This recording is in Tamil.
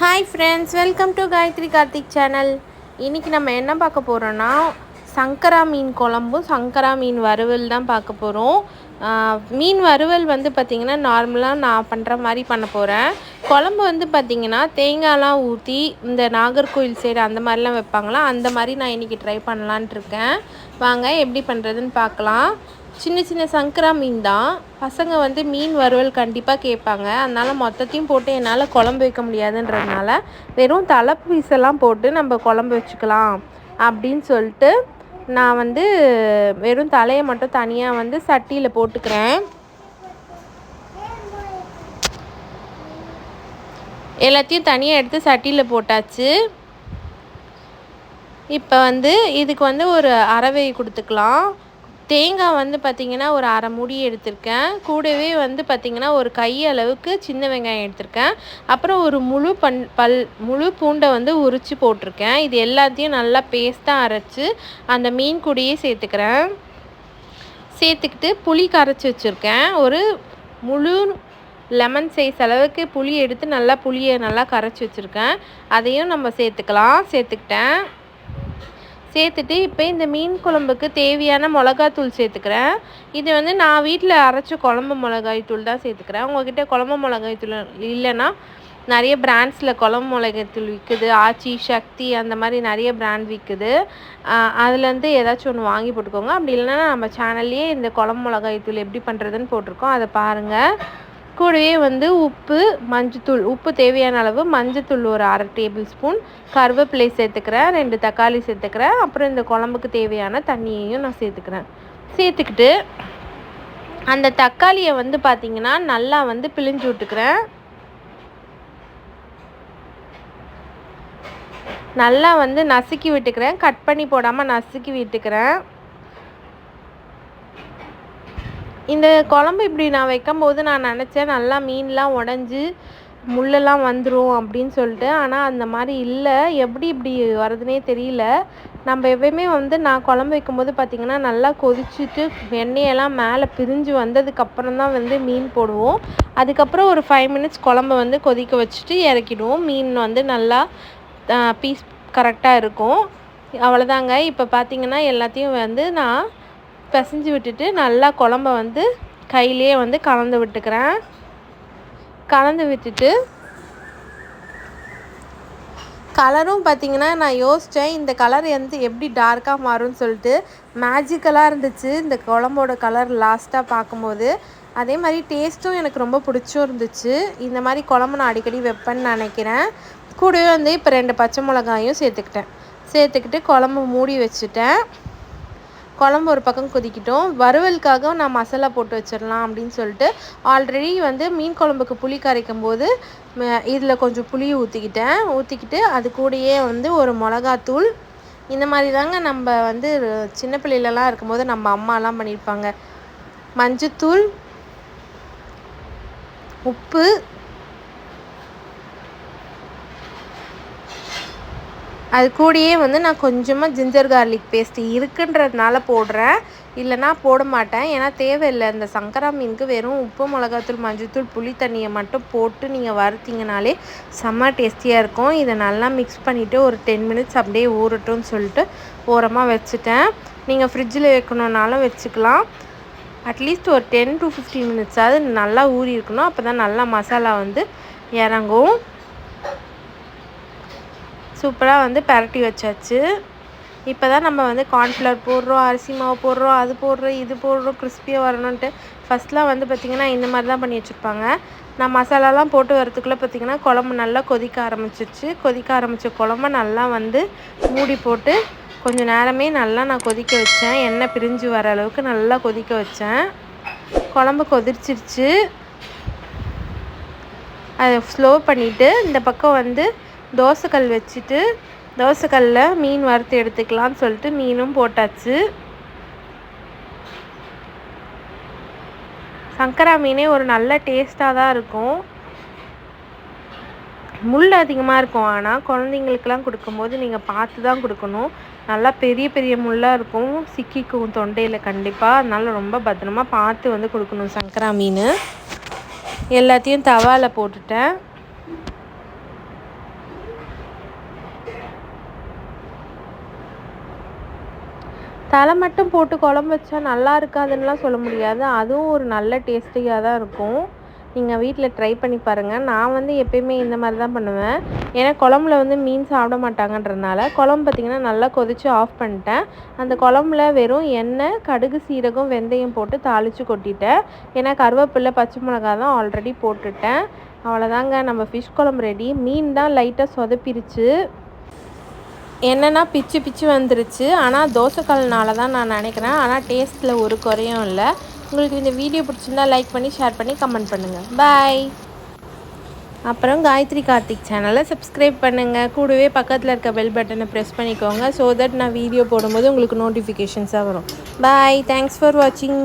Hi friends welcome to Gayathri Karthik channel இன்றைக்கி நம்ம என்ன பார்க்க போகிறோன்னா சங்கரா மீன் குழம்பும் சங்கரா மீன் வறுவல் தான் பார்க்க போகிறோம் மீன் வறுவல் வந்து பார்த்திங்கன்னா நார்மலாக நான் பண்ணுற மாதிரி பண்ண போகிறேன் குழம்பு வந்து பார்த்திங்கன்னா தேங்காய்லாம் ஊற்றி இந்த நாகர்கோவில் சைடு அந்த மாதிரிலாம் வைப்பாங்களா அந்த மாதிரி நான் இன்றைக்கி ட்ரை பண்ணலான்ட்டு இருக்கேன். வாங்க எப்படி பண்ணுறதுன்னு பார்க்கலாம். சின்ன சின்ன சங்கரா மீன் தான். பசங்க வந்து மீன் வறுவல் கண்டிப்பாக கேட்பாங்க. அதனால் மொத்தத்தையும் போட்டு என்னால் குழம்பு வைக்க முடியாதுன்றதுனால வெறும் தலை பீஸெல்லாம் போட்டு நம்ம குழம்பு வச்சுக்கலாம் அப்படின்னு சொல்லிட்டு நான் வந்து வெறும் தலையை மட்டும் தனியாக வந்து சட்டியில் போட்டுக்கிறேன். எல்லாத்தையும் தனியாக எடுத்து சட்டியில் போட்டாச்சு. இப்போ வந்து இதுக்கு வந்து ஒரு அறவை கொடுத்துக்கலாம். தேங்காய் வந்து பார்த்திங்கன்னா ஒரு அரை முடி எடுத்திருக்கேன். கூடவே வந்து பார்த்திங்கன்னா ஒரு கை அளவுக்கு சின்ன வெங்காயம் எடுத்திருக்கேன். அப்புறம் ஒரு முழு பன் பல் முழு பூண்டை வந்து உரித்து போட்டிருக்கேன். இது எல்லாத்தையும் நல்லா பேஸ்ட்டாக அரைச்சி அந்த மீன் குடியே சேர்த்துக்கிறேன். சேர்த்துக்கிட்டு புளி கரைச்சி வச்சுருக்கேன். ஒரு முழு லெமன் சைஸ் அளவுக்கு புளி எடுத்து நல்லா புளியை நல்லா கரைச்சி வச்சுருக்கேன். அதையும் நம்ம சேர்த்துக்கலாம். சேர்த்துக்கிட்டேன். சேர்த்துட்டு இப்போ இந்த மீன் குழம்புக்கு தேவையான மிளகாத்தூள் சேர்த்துக்கிறேன். இது வந்து நான் வீட்டில் அரைச்ச குழம்பு மிளகாய் தூள் தான் சேர்த்துக்கிறேன். உங்ககிட்ட குழம்பு மிளகாய் தூள் இல்லைன்னா நிறைய பிராண்ட்ஸில் குழம்பு மிளகாய் தூள் விற்குது ஆச்சி சக்தி அந்த மாதிரி நிறைய பிராண்ட் விற்குது அதுலேருந்து ஏதாச்சும் ஒன்று வாங்கி போட்டுக்கோங்க. அப்படி இல்லைன்னா நம்ம சேனல்லையே இந்த குழம்பு மிளகாய் தூள் எப்படி பண்ணுறதுன்னு போட்டிருக்கோம். அதை பாருங்கள் கூடவே வந்து உப்பு மஞ்சத்தூள் உப்பு தேவையான அளவு மஞ்சத்தூள் ஒரு அரை டேபிள் ஸ்பூன் கருவேப்பிலை சேர்த்துக்கிறேன் ரெண்டு தக்காளி சேர்த்துக்கிறேன் அப்புறம் இந்த குழம்புக்கு தேவையான தண்ணியையும் நான் சேர்த்துக்கிறேன். சேர்த்துக்கிட்டு அந்த தக்காளியை வந்து பார்த்திங்கன்னா நல்லா வந்து பிழிஞ்சு விட்டுக்கிறேன். நல்லா வந்து நசுக்கி விட்டுக்கிறேன். கட் பண்ணி போடாமல் நசுக்கி விட்டுக்கிறேன். இந்த குழம்பு இப்படி நான் வைக்கும்போது நான் நினச்சேன் நல்லா மீன்லாம் உடஞ்சி முள்ளெல்லாம் வந்துடும் அப்படின்னு சொல்லிட்டு. ஆனால் அந்த மாதிரி இல்லை. எப்படி இப்படி வருதுன்னே தெரியல. நம்ம எப்பயுமே வந்து நான் குழம்பு வைக்கும்போது பார்த்திங்கன்னா நல்லா கொதிச்சுட்டு எண்ணெயெல்லாம் மேலே பிரிஞ்சு வந்ததுக்கப்புறம் தான் வந்து மீன் போடுவோம். அதுக்கப்புறம் ஒரு ஃபைவ் மினிட்ஸ் குழம்பு வந்து கொதிக்க வச்சுட்டு இறக்கிடுவோம். மீன் வந்து நல்லா பீஸ் கரெக்டாக இருக்கும். அவ்வளோதாங்க இப்போ பார்த்திங்கன்னா எல்லாத்தையும் வந்து நான் பிசைஞ்சு விட்டுட்டு நல்லா குழம்ப வந்து கையிலே வந்து கலந்து விட்டுக்கிறேன். கலந்து விட்டுட்டு கலரும் பார்த்திங்கன்னா நான் யோசித்தேன் இந்த கலர் வந்து எப்படி டார்க்காக மாறும்னு சொல்லிட்டு. மேஜிக்கலாக இருந்துச்சு இந்த குழம்போட கலர் லாஸ்ட்டாக பார்க்கும்போது. அதே மாதிரி டேஸ்ட்டும் எனக்கு ரொம்ப பிடிச்சும் இருந்துச்சு. இந்த மாதிரி குழம்பு நான் அடிக்கடி வைப்பேன்னு நினைக்கிறேன். கூடவே வந்து இப்போ ரெண்டு பச்சை மிளகாயும் சேர்த்துக்கிட்டேன். சேர்த்துக்கிட்டு குழம்பு மூடி வச்சுட்டேன். குழம்பு ஒரு பக்கம் கொதிக்கிட்டோம். வறுவலுக்காக நான் மசாலா போட்டு வச்சிடலாம் அப்படின்னு சொல்லிட்டு ஆல்ரெடி வந்து மீன் குழம்புக்கு புளி கரைக்கும் போது இதில் கொஞ்சம் புளியை ஊற்றிக்கிட்டேன் ஊற்றிக்கிட்டு அது கூடயே வந்து ஒரு மிளகாத்தூள். இந்த மாதிரி தாங்க நம்ம வந்து சின்ன பிள்ளைலலாம் இருக்கும்போது நம்ம அம்மாலாம் பண்ணியிருப்பாங்க. மஞ்சத்தூள் உப்பு அது கூடயே வந்து நான் கொஞ்சமாக ஜிஞ்சர் கார்லிக் பேஸ்ட்டு இருக்குன்றதுனால போடுறேன். இல்லைனா போட மாட்டேன். ஏன்னா தேவையில்லை. இந்த சங்கரா மீனுக்கு வெறும் உப்பு மிளகாத்தூள் மஞ்சத்தூள் புளி தண்ணியை மட்டும் போட்டு நீங்கள் வறுத்திங்கனாலே செம்ம டேஸ்டியாக இருக்கும். இதை நல்லா மிக்ஸ் பண்ணிவிட்டு ஒரு டென் மினிட்ஸ் அப்படியே ஊறட்டும்னு சொல்லிட்டு ஓரமாக வச்சுட்டேன். நீங்கள் ஃப்ரிட்ஜில் வைக்கணுன்னாலும் வச்சுக்கலாம். அட்லீஸ்ட் ஒரு டென் டு ஃபிஃப்டீன் மினிட்ஸாவது நல்லா ஊறி இருக்கணும் அப்போ தான் நல்லா மசாலா வந்து இறங்கும். சூப்பராக வந்து பரட்டி வச்சாச்சு. இப்போ தான் நம்ம வந்து கார்ன்ஃப்ளவர் போடுறோம் அரிசி மாவு போடுறோம் அது போடுறோம் இது போடுறோம் கிறிஸ்பியாக வரணுன்ட்டு ஃபஸ்ட்லாம் வந்து பார்த்திங்கன்னா இந்த மாதிரி தான் பண்ணி வச்சுருப்பாங்க. நான் மசாலாலாம் போட்டு வரத்துக்குள்ளே பார்த்திங்கன்னா குழம்பு நல்லா கொதிக்க ஆரம்பிச்சிருச்சு. கொதிக்க ஆரம்பித்த குழம்ப நல்லா வந்து மூடி போட்டு கொஞ்சம் நேரமே நல்லா நான் கொதிக்க வச்சேன். எண்ணெய் பிரிஞ்சு வர அளவுக்கு நல்லா கொதிக்க வச்சேன். குழம்பு கொதிச்சிருச்சு அதை ஸ்லோ பண்ணிவிட்டு இந்த பக்கம் வந்து தோசைக்கல் வச்சுட்டு தோசைக்கல்லில் மீன் வறுத்து எடுத்துக்கலான்னு சொல்லிட்டு மீனும் போட்டாச்சு. சங்கரா மீனே ஒரு நல்ல டேஸ்ட்டாக தான் இருக்கும். முள் அதிகமாக இருக்கும். ஆனால் குழந்தைங்களுக்கெல்லாம் கொடுக்கும்போது நீங்கள் பார்த்து தான் கொடுக்கணும். நல்லா பெரிய பெரிய முள்ளாக இருக்கும். சிக்கிக்கும் தொண்டையில் கண்டிப்பாக அதனால் ரொம்ப பத்திரமா பார்த்து வந்து கொடுக்கணும் சங்கரா மீன். எல்லாத்தையும் தவாவில் போட்டுட்டேன். தலை மட்டும் போட்டு குழம்பு வச்சா நல்லா இருக்காதுன்னுலாம் சொல்ல முடியாது. அதுவும் ஒரு நல்ல டேஸ்டியாக தான் இருக்கும். நீங்கள் வீட்டில் ட்ரை பண்ணி பாருங்கள் நான் வந்து எப்பயுமே இந்த மாதிரி தான் பண்ணுவேன். ஏன்னா குழம்புல வந்து மீன் சாப்பிட மாட்டாங்கன்றதுனால குழம்பு பார்த்திங்கன்னா நல்லா கொதித்து ஆஃப் பண்ணிட்டேன். அந்த குழம்புல வெறும் எண்ணெய் கடுகு சீரகம் வெந்தயம் போட்டு தாளித்து கொட்டிட்டேன். ஏன்னா கருவேப்பிலை பச்சை மிளகா தான் ஆல்ரெடி போட்டுட்டேன். அவ்வளோதாங்க நம்ம ஃபிஷ் குழம்பு ரெடி மீன் தான் லைட்டாக சொதப்பிருச்சு. என்னென்னா பிச்சு பிச்சு வந்துருச்சு. ஆனால் தோசைக்கல்னால தான் நான் நினைக்கிறேன். ஆனால் டேஸ்ட்டில் ஒரு குறையும் இல்லை. உங்களுக்கு இந்த வீடியோ பிடிச்சிருந்தா லைக் பண்ணி ஷேர் பண்ணி கமெண்ட் பண்ணுங்கள் பாய் அப்புறம் காயத்ரி கார்த்திக் சேனலை சப்ஸ்கிரைப் பண்ணுங்கள் கூடவே பக்கத்தில் இருக்க பெல் பட்டனை ப்ரெஸ் பண்ணிக்கோங்க. ஸோ தட் நான் வீடியோ போடும்போது உங்களுக்கு நோட்டிஃபிகேஷன்ஸாக வரும். பாய் தேங்க்ஸ் ஃபார் வாட்சிங்